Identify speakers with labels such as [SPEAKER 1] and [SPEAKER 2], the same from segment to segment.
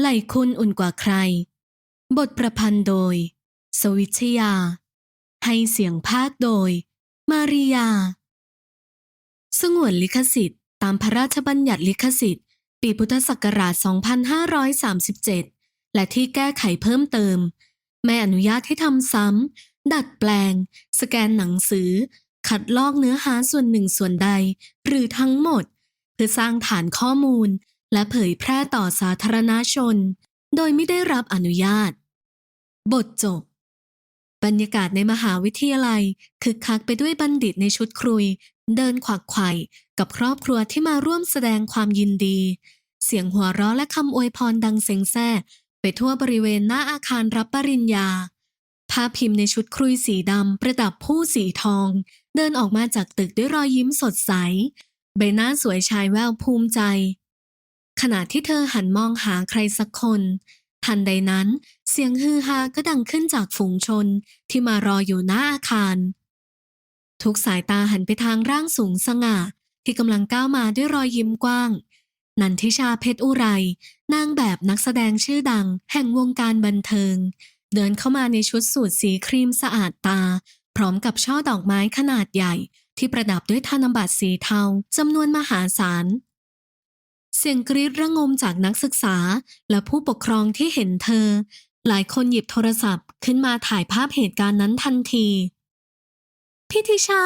[SPEAKER 1] ไหลคุณอุ่นกว่าใคร บทประพันธ์โดย สวิชยา ให้เสียงภาคโดย มาริยา สงวนลิขสิทธิ์ ตามพระราชบัญญัติลิขสิทธิ์ ปีพุทธศักราช 2537 และที่แก้ไขเพิ่มเติม ไม่อนุญาตให้ทำซ้ำ ดัดแปลง สแกนหนังสือ คัดลอกเนื้อหาส่วนหนึ่งส่วนใด หรือทั้งหมด เพื่อสร้างฐานข้อมูล และเผยแพร่ต่อสาธารณชน โดยไม่ได้รับอนุญาต บทจบ บรรยากาศในมหาวิทยาลัยคึกคักไปด้วยบัณฑิตในชุดครุย เดินขวักไขว่กับครอบครัวที่มาร่วมแสดงความยินดี เสียงหัวเราะและคำอวยพรดังเซ็งแซ่ ไปทั่วบริเวณหน้าอาคารรับปริญญาภาพพิมพ์ในชุดครุยสีดำประดับผู้สีทอง เดินออกมาจากตึกด้วยรอยยิ้มสดใส ใบหน้าสวยชายแววภูมิใจ ขณะที่เธอหันมองหาใครสักคน ทันใดนั้น เสียงฮือฮาก็ดังขึ้นจากฝูงชนที่มารออยู่หน้าอาคาร ทุกสายตาหันไปทางร่างสูงสง่า ที่กำลังก้าวมาด้วยรอยยิ้มกว้าง นันทิชาเพชรอุไร นางแบบนักแสดงชื่อดัง แห่งวงการบันเทิง เดินเข้ามาในชุดสูทสีครีมสะอาดตา พร้อมกับช่อดอกไม้ขนาดใหญ่ ที่ประดับด้วยธนบัตรสีเทาจำนวนมหาศาล เสียงกรีดระงมจากนักศึกษาและผู้ปกครองที่เห็นเธอ หลายคนหยิบโทรศัพท์ขึ้นมาถ่ายภาพเหตุการณ์นั้นทันทีพิธิชา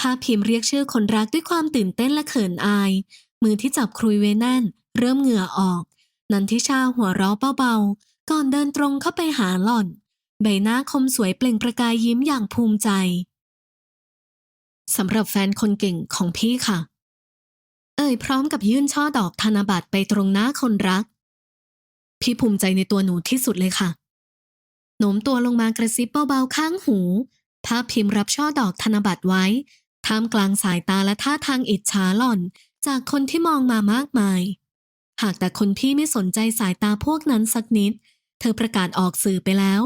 [SPEAKER 1] ภาพพิมพ์เรียกชื่อคนรักด้วยความตื่นเต้นและเขินอาย มือที่จับครุยไว้แน่น เริ่มเหงื่อออก นันทิชาหัวเราะเบาๆ ก่อนเดินตรงเข้าไปหาหล่อน ใบหน้าคมสวยเปล่งประกายยิ้มอย่างภูมิใจสำหรับแฟนคนเก่งของพี่ค่ะ เอ่ยพร้อมกับยื่นช่อดอกธนบัตรไปตรงหน้าคนรัก พี่ภูมิใจในตัวหนูที่สุดเลยค่ะโน้มตัวลงมากระซิบเบาๆข้างหู ภาพพิมพ์รับช่อดอกธนบัตรไว้ ท่ามกลางสายตาและท่าทางอิจฉาหล่อน จากคนที่มองมามากมาย หากแต่คนพี่ไม่สนใจสายตาพวกนั้นสักนิด เธอประกาศออกสื่อไปแล้ว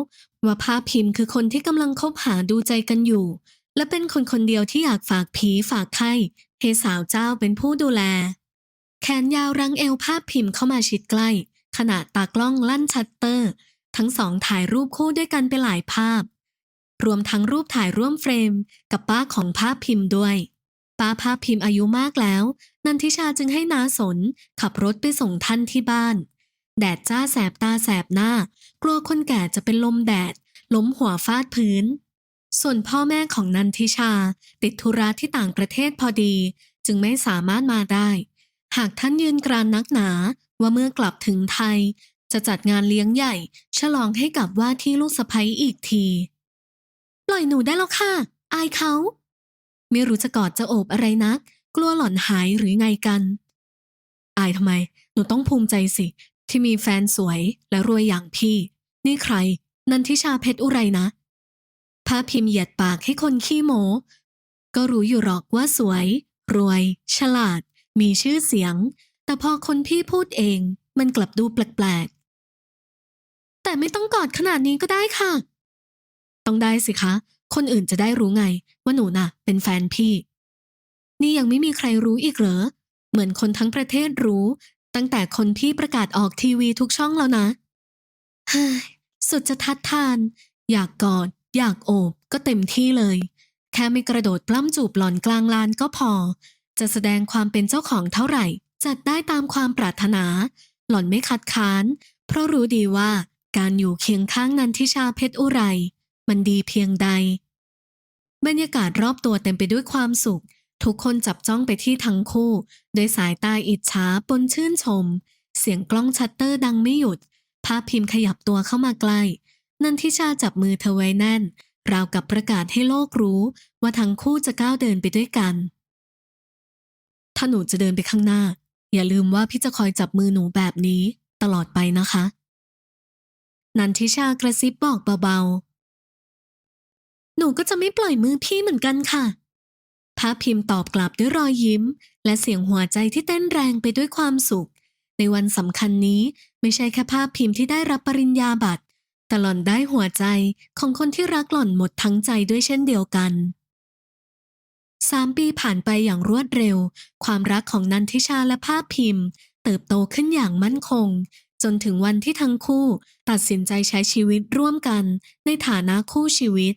[SPEAKER 1] ว่าภาพพิมพ์คือคนที่กำลังคบหาดูใจกันอยู่ และเป็นคนคนเดียวที่อยากฝากผีฝากไข้ ให้สาวเจ้าเป็นผู้ดูแล แขนยาวรังเอวภาพพิมพ์เข้ามาชิดใกล้ ขณะตากล้องลั่นชัตเตอร์ ทั้งสองถ่ายรูปคู่ด้วยกันไปหลายภาพ รวมทั้งรูปถ่ายร่วมเฟรม กับป้าของภาพพิมพ์ด้วย ป้าภาพพิมพ์อายุมากแล้ว นันทิชาจึงให้น้าสน ขับรถไปส่งท่านที่บ้าน แดดจ้าแสบตาแสบหน้า กลัวคนแก่จะเป็นลมแดดล้มหัวฟาดพื้น ส่วนพ่อแม่ของนันทิชาติดธุระที่ต่างประเทศพอดี จึงไม่สามารถมาได้ หากท่านยืนกรานนักหนาว่าเมื่อกลับถึงไทย จะจัดงานเลี้ยงใหญ่ ฉลองให้กับว่าที่ลูกสะใภ้อีกที ปล่อยหนูได้แล้วค่ะ อายเขา ไม่รู้จะกอดจะโอบอะไรนัก กลัวหล่อนหายหรือไงกัน อายทำไม หนูต้องภูมิใจสิ ที่มีแฟนสวยและรวยอย่างพี่ นี่ใคร นันทิชาเพชรอุไรนะ ภาพิมพ์เหยียดปากให้คนขี้โมก็รู้อยู่หรอกว่าสวย รวย ฉลาด มีชื่อเสียง แต่พอคนพี่พูดเองมันกลับดูแปลกๆ แต่ไม่ต้องกอดขนาดนี้ก็ได้ค่ะ ต้องได้สิคะ คนอื่นจะได้รู้ไง ว่าหนูน่ะ เป็นแฟนพี่ นี่ยังไม่มีใครรู้อีกเหรอ เหมือนคนทั้งประเทศรู้ ตั้งแต่คนพี่ประกาศออกทีวีทุกช่องแล้วนะฮ้ยสุดจะทัดทาน อยากกอด อยากโอบก็เต็มที่เลย แค่ไม่กระโดดปล้ำจูบหล่อนกลางลานก็พอ จะแสดงความเป็นเจ้าของเท่าไหร่ จัดได้ตามความปรารถนา หล่อนไม่คัดค้าน เพราะรู้ดีว่าการอยู่เคียงข้างนันทิชาเพชรอุไร มันดีเพียงใด บรรยากาศรอบตัวเต็มไปด้วยความสุข ทุกคนจับจ้องไปที่ทั้งคู่โดยสายตาอิจฉาปนชื่นชม เสียงกล้องชัตเตอร์ดังไม่หยุด ภาพพิมพ์ขยับตัวเข้ามาใกล้ นันทิชาจับมือเธอไว้แน่น ราวกับประกาศให้โลกรู้ว่าทั้งคู่จะก้าวเดินไปด้วยกัน ถ้าหนูจะเดินไปข้างหน้า อย่าลืมว่าพี่จะคอยจับมือหนูแบบนี้ตลอดไปนะคะ นันทิชากระซิบบอกเบาๆ หนูก็จะไม่ปล่อยมือพี่เหมือนกันค่ะภาพพิมพ์ตอบกลับด้วยรอยยิ้ม และเสียงหัวใจที่เต้นแรงไปด้วยความสุข ในวันสำคัญนี้ไม่ใช่แค่ภาพพิมพ์ที่ได้รับปริญญาบัตร แต่หล่อนได้หัวใจของคนที่รักหล่อนหมดทั้งใจด้วยเช่นเดียวกันสามปีผ่านไปอย่างรวดเร็ว ความรักของนันทิชาและภาพพิมพ์ เติบโตขึ้นอย่างมั่นคง จนถึงวันที่ทั้งคู่ ตัดสินใจใช้ชีวิตร่วมกันในฐานะคู่ชีวิต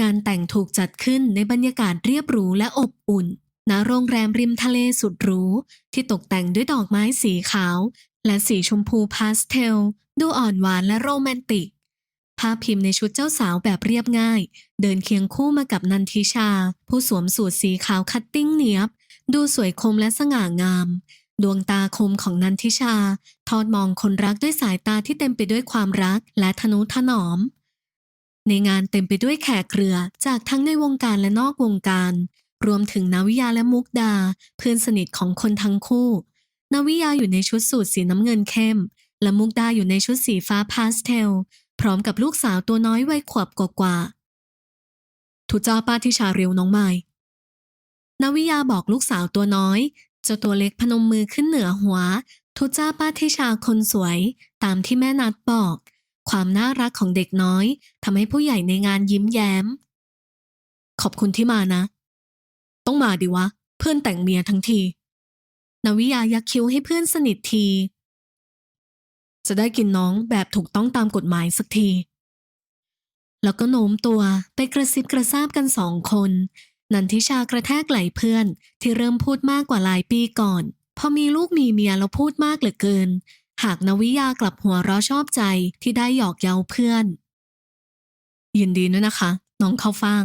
[SPEAKER 1] งานแต่งถูกจัดขึ้นในบรรยากาศเรียบหรูและอบอุ่น ณ โรงแรมริมทะเลสุดหรู ที่ตกแต่งด้วยดอกไม้สีขาว และสีชมพูพาสเทล ดูอ่อนหวานและโรแมนติก ภาพพิมพ์ในชุดเจ้าสาวแบบเรียบง่าย เดินเคียงคู่มากับนันทิชา ผู้สวมสูทสีขาวคัตติ้งเนียบ ดูสวยคมและสง่างาม ดวงตาคมของนันทิชา ทอดมองคนรักด้วยสายตาที่เต็มไปด้วยความรักและทนุถนอม ในงานเต็มไปด้วยแขกเรือจากทั้งในวงการและนอกวงการ รวมถึงนาวิยาและมุกดา เพื่อนสนิทของคนทั้งคู่นาวิยาอยู่ในชุดสูทสีน้ำเงินเข้ม และมุกดาอยู่ในชุดสีฟ้าพาสเทล พร้อมกับลูกสาวตัวน้อยวัยขวบกว่าๆทุจ้าป้าทิชาเร็วน้องไม้นาวิยาบอกลูกสาวตัวน้อยเจ้าตัวเล็กพนมมือขึ้นเหนือหัว ทุจ้าป้าทิชาคนสวย ตามที่แม่นัดบอก ความน่ารักของเด็กน้อยทำให้ผู้ใหญ่ในงานยิ้มแย้ม ขอบคุณที่มานะ ต้องมาดิวะ เพื่อนแต่งเมียทั้งทีนาวิยายักคิ้วให้เพื่อนสนิทที จะได้กินน้องแบบถูกต้องตามกฎหมายสักที แล้วก็โน้มตัวไปกระซิบกระซาบกันสองคน นันทิชากระแทกไหล่เพื่อนที่เริ่มพูดมากกว่าหลายปีก่อน พอมีลูกมีเมียแล้วพูดมากเหลือเกิน หากนวิยากลับหัวเราะชอบใจที่ได้หยอกเย้าเพื่อน ยินดีด้วยนะคะ น้องเข้าฟ่าง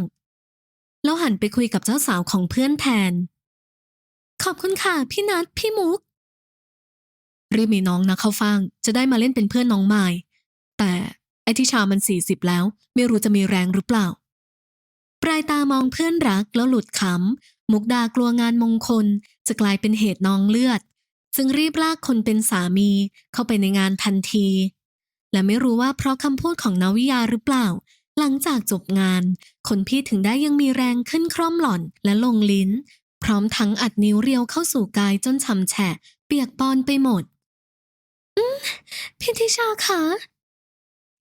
[SPEAKER 1] แล้วหันไปคุยกับเจ้าสาวของเพื่อนแทน ขอบคุณค่ะพี่นัทพี่มุก รีบมีน้องนะเข้าฟ่างจะได้มาเล่นเป็นเพื่อนน้องไม้แต่ไอทิชามันสี่สิบแล้ว ไม่รู้จะมีแรงหรือเปล่า ปลายตามองเพื่อนรักแล้วหลุดขำมุกดากลัวงานมงคล จะกลายเป็นเหตุนองเลือดจึงรีบลากคนเป็นสามีเข้าไปในงานทันที และไม่รู้ว่าเพราะคำพูดของนาวิยาหรือเปล่า หลังจากจบงาน คนพี่ถึงได้ยังมีแรงขึ้นคร่อมหล่อนและลงลิ้น พร้อมทั้งอัดนิ้วเรียวเข้าสู่กายจนช่ำแฉะ เปียกปอนไปหมด พี่ทิชาคะ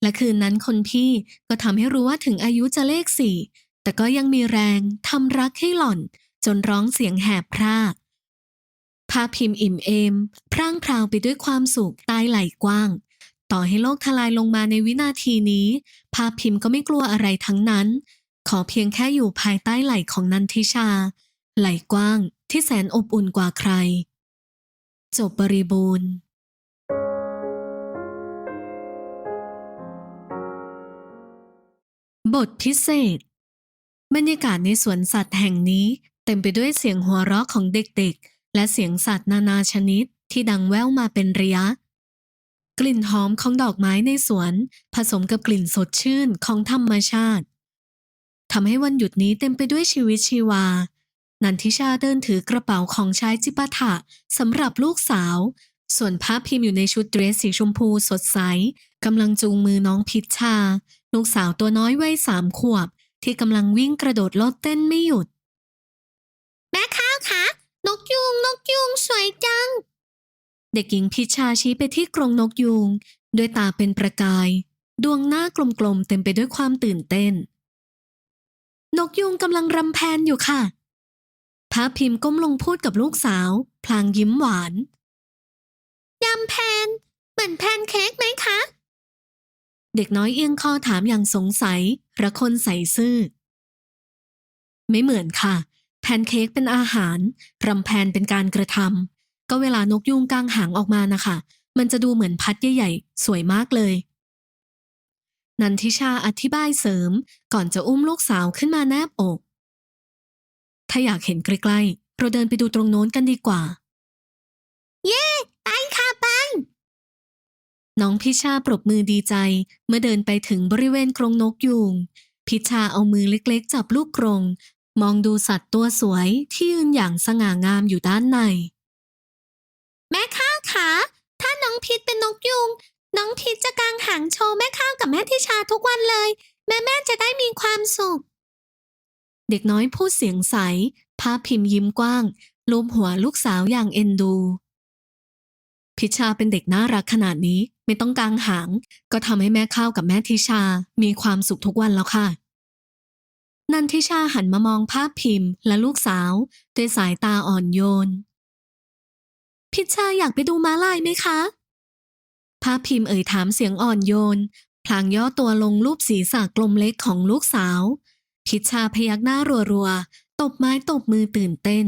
[SPEAKER 1] และคืนนั้นคนพี่ก็ทำให้รู้ว่าถึงอายุจะเลขสี่ แต่ก็ยังมีแรงทำรักให้หล่อน จนร้องเสียงแหบพรากภาพพิมพ์อิ่มเอม พร่างพราวไปด้วยความสุขใต้ไหล่กว้าง ต่อให้โลกทลายลงมาในวินาทีนี้ ภาพพิมพ์ก็ไม่กลัวอะไรทั้งนั้น ขอเพียงแค่อยู่ภายใต้ไหล่ของนันทิชา ไหล่กว้างที่แสนอบอุ่นกว่าใคร จบบริบูรณ์ บทพิเศษ บรรยากาศในสวนสัตว์แห่งนี้เต็มไปด้วยเสียงหัวเราะของเด็กๆ และเสียงสัตว์นานาชนิดที่ดังแว่วมาเป็นระยะ กลิ่นหอมของดอกไม้ในสวน ผสมกับกลิ่นสดชื่นของธรรมชาติทำให้วันหยุดนี้เต็มไปด้วยชีวิตชีวา นันทิชาเดินถือกระเป๋าของใช้จิปาถะสำหรับลูกสาว ส่วนภาพพิมพ์อยู่ในชุดเดรสสีชมพูสดใสกำลังจูงมือน้องพิชชา ลูกสาวตัวน้อยวัยสามขวบ ที่กำลังวิ่งกระโดดโลดเต้นไม่หยุด แม่ข้าวคะนกยูงนกยูงสวยจัง เด็กหญิงพิชชาชี้ไปที่กรงนกยูงด้วยตาเป็นประกาย ดวงหน้ากลมๆเต็มไปด้วยความตื่นเต้น นกยูงกำลังรำแพนอยู่ค่ะพระพิมพ์ก้มลงพูดกับลูกสาว พลางยิ้มหวาน ยำแพน เหมือนแพนเค้กไหมคะ เด็กน้อยเอียงคอถามอย่างสงสัยระคนใส่ซื่อ ไม่เหมือนค่ะ แพนเค้กเป็นอาหารรำแพนเป็นการกระทำก็เวลานกยูงกลางหางออกมานะคะ มันจะดูเหมือนพัดใหญ่ๆ สวยมากเลย นันทิชาอธิบายเสริมก่อนจะอุ้มลูกสาวขึ้นมาแนบอก ถ้าอยากเห็นใกล้ๆเราเดินไปดูตรงโน้นกันดีกว่า เย้ น้องพิชาปรบมือดีใจ เมื่อเดินไปถึงบริเวณกรงนกยูง พิชาเอามือเล็กๆ จับลูกกรง มองดูสัตว์ตัวสวยที่ยืนอย่างสง่างามอยู่ด้านใน แม่ข้าวคะถ้าน้องพิษเป็นนกยูง น้องพิษจะกางหางโชว์แม่ข้าวกับแม่ทิชาทุกวันเลย แม่แม่จะได้มีความสุข เด็กน้อยพูดเสียงใสภาพพิมพ์ยิ้มกว้างลูบหัวลูกสาวอย่างเอ็นดู พิชาเป็นเด็กน่ารักขนาดนี้ไม่ต้องกางหาง ก็ทำให้แม่ข้าวกับแม่ทิชา มีความสุขทุกวันแล้วค่ะ นันทิชาหันมามองภาพพิมพ์ และลูกสาวด้วยสายตาอ่อนโยน พิชาอยากไปดูม้าลายไหมคะพระพิมพ์เอ่ยถามเสียงอ่อนโยน พลางย่อตัวลงรูปศีรษะกลมเล็กของลูกสาว พิชชาพยักหน้ารัวๆ ตบไม้ตบมือตื่นเต้น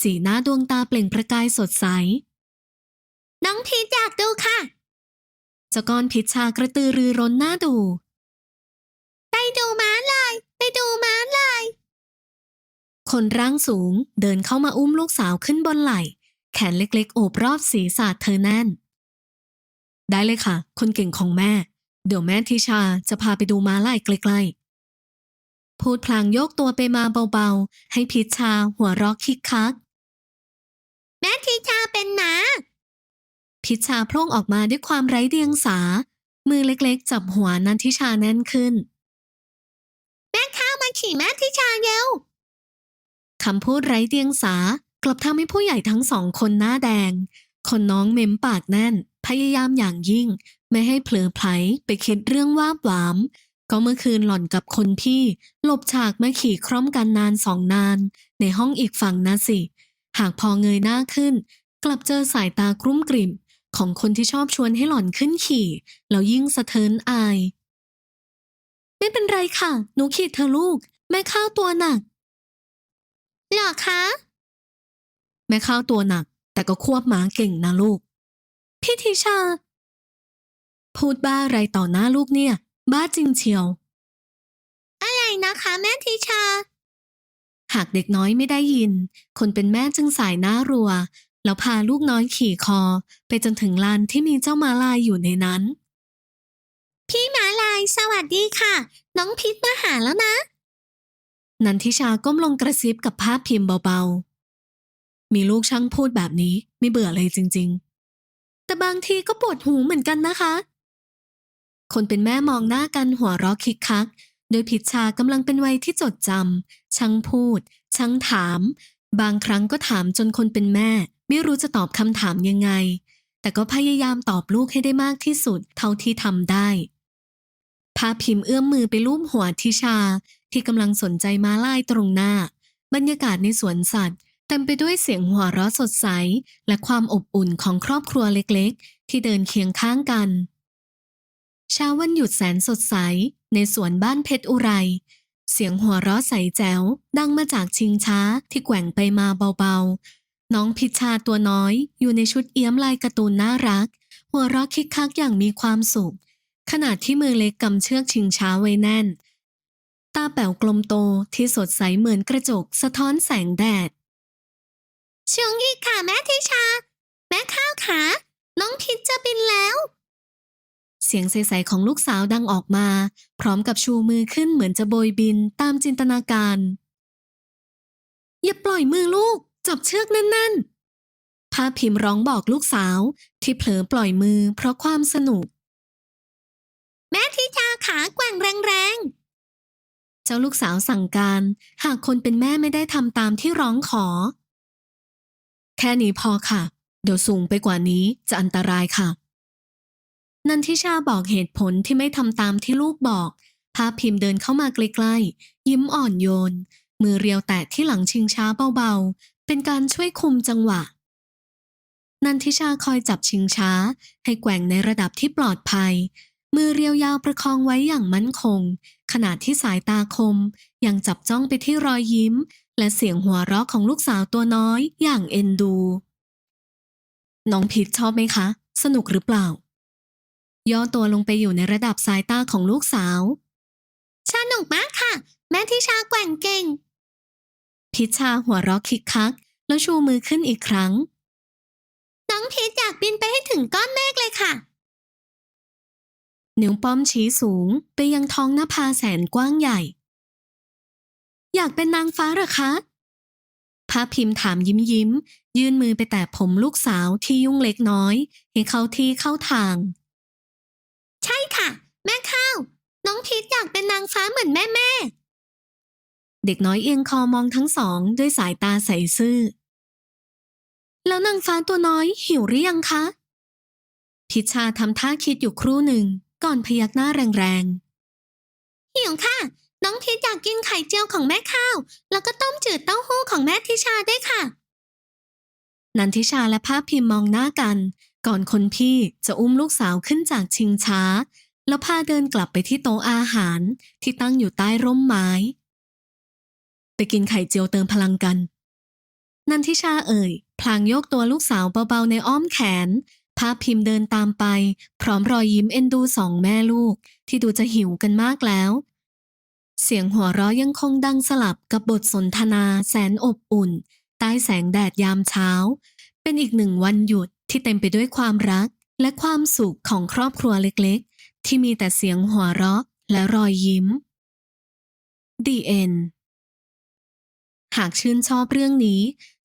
[SPEAKER 1] สีหน้าดวงตาเปล่งประกายสดใส น้องพีชอยากดูค่ะ เจ้าก้อนพิชชากระตือรือร้นหน้าดู ไปดูม้าลาย ไปดูม้าลาย คนร่างสูงเดินเข้ามาอุ้มลูกสาวขึ้นบนไหล่ แขนเล็กๆ โอบรอบศีรษะเธอแน่น ได้เลยค่ะ คนเก่งของแม่ เดี๋ยวแม่ทิชาจะพาไปดูม้าลายใกล้ๆ พูดพลางโยกตัวไปมาเบาๆ ให้พิชชาหัวเรอกคิกคัก แม่ทิชาเป็นหมา พิชชาโพล่งออกมาด้วยความไร้เดียงสา มือเล็กๆ จับหัวนันทิชาแน่นขึ้น แม่ข้ามาขี่แม่ทิชาเร็วคำพูดไร้เดียงสากลับทำให้ผู้ใหญ่ทั้งสองคนหน้าแดง คนน้องเม้มปากแน่น พยายามอย่างยิ่ง ไม่ให้เผลอไผลไปคิดเรื่องว่าบหวาม ก็เมื่อคืนหล่อนกับคนพี่ หลบฉากมาขี่คร่อมกันนานสองนาน ในห้องอีกฝั่งนะสิ หากพอเงยหน้าขึ้น กลับเจอสายตากลุ้มกลิ่ม ของคนที่ชอบชวนให้หล่อนขึ้นขี่แล้วยิ่งสะเทินอาย ไม่เป็นไรค่ะ หนูขี่เธอะลูก แม่ข้าวตัวหนักหรอคะ แม่ข้าวตัวหนัก แต่ก็ควบม้าเก่งนะลูก พี่ทิชา พูดบ้าอะไรต่อหน้าลูกเนี่ย บ้าจริงเชียว อะไรนะคะแม่ทิชา หากเด็กน้อยไม่ได้ยิน คนเป็นแม่จึงสายหน้ารัว แล้วพาลูกน้อยขี่คอไปจนถึงลานที่มีเจ้ามาลายอยู่ในนั้น พี่มาลายสวัสดีค่ะ น้องพิษมาหาแล้วนะ นันทิชาก้มลงกระซิบกับภาพพิมพ์เบาๆ มีลูกช่างพูดแบบนี้ไม่เบื่อเลยจริง ๆ แต่บางทีก็ปวดหูเหมือนกันนะคะ คนเป็นแม่มองหน้ากันหัวเราะคิกคัก โดยพิชชากำลังเป็นวัยที่จดจำช่างพูด ช่างถาม บางครั้งก็ถามจนคนเป็นแม่ ไม่รู้จะตอบคำถามยังไง แต่ก็พยายามตอบลูกให้ได้มากที่สุดเท่าที่ทำได้ภาพิมพ์เอื้อมมือไปลูบหัวทิชา ที่กำลังสนใจม้าลายตรงหน้า บรรยากาศในสวนสัตว์เต็มไปด้วยเสียงหัวเราะสดใส และความอบอุ่นของครอบครัวเล็กๆ ที่เดินเคียงข้างกัน เช้าวันหยุดแสนสดใส ในสวนบ้านเพชรอุไร เสียงหัวเราะใสแจ๋วดังมาจากชิงช้าที่แกว่งไปมาเบาๆ น้องพิชชาตัวน้อยอยู่ในชุดเอี้ยมลายการ์ตูนน่ารัก หัวเราะคิกคักอย่างมีความสุข ขณะที่มือเล็กกำเชือกชิงช้าไว้แน่น ตาแป๋วกลมโตที่สดใสเหมือนกระจกสะท้อนแสงแดดเชียงอีกค่ะแม่ทิชา แม่ข้าวขาน้องพิษจะบินแล้ว เสียงใสๆของลูกสาวดังออกมา พร้อมกับชูมือขึ้นเหมือนจะโบยบินตามจินตนาการ อย่าปล่อยมือลูก จับเชือกแน่นๆพาพิมพ์ร้องบอกลูกสาวที่เผลอปล่อยมือเพราะความสนุก แม่ทิชาขาแกว่งแรงๆ เจ้าลูกสาวสั่งการหากคนเป็นแม่ไม่ได้ทำตามที่ร้องขอ แค่นี้พอค่ะ เดี๋ยวสูงไปกว่านี้จะอันตรายค่ะ นันทิชาบอกเหตุผลที่ไม่ทำตามที่ลูกบอกภาพพิมพ์เดินเข้ามาใกล้ๆ ยิ้มอ่อนโยน มือเรียวแตะที่หลังชิงช้าเบาๆ เป็นการช่วยคุมจังหวะ นันทิชาคอยจับชิงช้า ให้แกว่งในระดับที่ปลอดภัย มือเรียวยาวประคองไว้อย่างมั่นคง ขณะที่สายตาคม ยังจับจ้องไปที่รอยยิ้ม และเสียงหัวเราะของลูกสาวตัวน้อยอย่างเอ็นดู น้องพิชชอบไหมคะ สนุกหรือเปล่า ย่อตัวลงไปอยู่ในระดับสายตาของลูกสาว สนุกมากค่ะ แม่ทิชาแกว่งเก่ง พิชชาหัวเราะคิกคัก แล้วชูมือขึ้นอีกครั้ง น้องพิชอยากบินไปให้ถึงก้อนเมฆเลยค่ะ นิ้วป้อมชี้สูงไปยังท้องหน้าผาแสนกว้างใหญ่ อยากเป็นนางฟ้าหรอคะพระพิมพ์ถามยิ้มยิ้ม ยื่นมือไปแตะผมลูกสาวที่ยุ่งเล็กน้อย ให้เขาที่เข้าทาง ใช่ค่ะ แม่ข้าว น้องพีทอยากเป็นนางฟ้าเหมือนแม่แม่ เด็กน้อยเอียงคอมองทั้งสองด้วยสายตาใสซื่อ แล้วนางฟ้าตัวน้อยหิวหรือยังคะ พิชชาทำท่าคิดอยู่ครู่หนึ่งก่อนพยักหน้าแรงๆ หิวค่ะ น้องพีทอยากกินไข่เจียวของแม่ข้าว แล้วก็ต้มจืดเต้าหู้ของแม่ทิชาด้วยค่ะ นันทิชาและภาพพิมพ์มองหน้ากัน ก่อนคนพี่จะอุ้มลูกสาวขึ้นจากชิงช้า แล้วพาเดินกลับไปที่โต๊ะอาหารที่ตั้งอยู่ใต้ร่มไม้ ไปกินไข่เจียวเติมพลังกัน นันทิชาเอ่ย พลางยกตัวลูกสาวเบาๆในอ้อมแขน ภาพพิมพ์เดินตามไป พร้อมรอยยิ้มเอ็นดูสองแม่ลูก ที่ดูจะหิวกันมากแล้ว เสียงหัวเราะยังคงดังสลับกับบทสนทนาแสนอบอุ่น ใต้แสงแดดยามเช้า เป็นอีกหนึ่งวันหยุดที่เต็มไปด้วยความรัก และความสุขของครอบครัวเล็กๆ ที่มีแต่เสียงหัวเราะและรอยยิ้ม The End หากชื่นชอบเรื่องนี้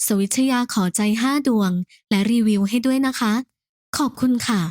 [SPEAKER 1] สวิชยาขอใจ5ดวง และรีวิวให้ด้วยนะคะ ขอบคุณค่ะ